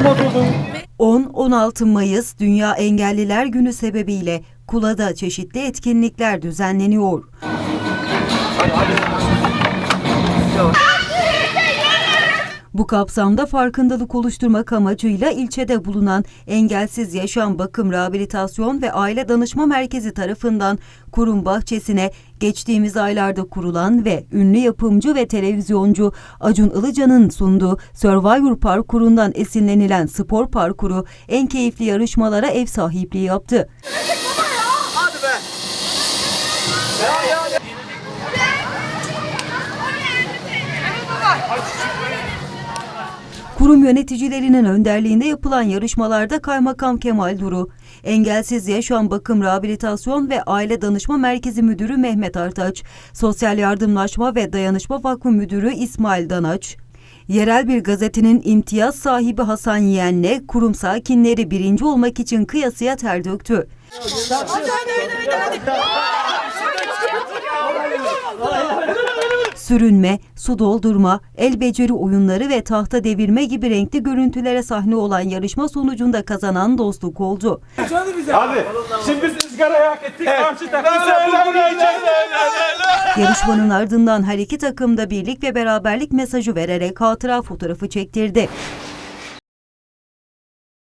Anadolu. 10-16 Mayıs Dünya Engelliler Günü sebebiyle Kula'da çeşitli etkinlikler düzenleniyor. Bu kapsamda farkındalık oluşturmak amacıyla ilçede bulunan Engelsiz Yaşam Bakım Rehabilitasyon ve Aile Danışma Merkezi tarafından kurum bahçesine geçtiğimiz aylarda kurulan ve ünlü yapımcı ve televizyoncu Acun Ilıcan'ın sunduğu Survivor parkurundan esinlenilen spor parkuru en keyifli yarışmalara ev sahipliği yaptı. Kurum yöneticilerinin önderliğinde yapılan yarışmalarda Kaymakam Kemal Duru, Engelsiz Yaşam Bakım Rehabilitasyon ve Aile Danışma Merkezi Müdürü Mehmet Artaç, Sosyal Yardımlaşma ve Dayanışma Vakfı Müdürü İsmail Danaç, Yerel bir gazetenin imtiyaz sahibi Hasan Yeğen'le kurum sakinleri birinci olmak için kıyasıya ter döktü. Sürünme, su doldurma, el beceri oyunları ve tahta devirme gibi renkli görüntülere sahne olan yarışma sonucunda kazanan dostluk oldu. Hadi. Şimdi biz ızgarayı hak ettik. Karşı takım sapıldıracak. Yarışmanın ardından her iki takım da birlik ve beraberlik mesajı vererek hatıra fotoğrafı çektirdi.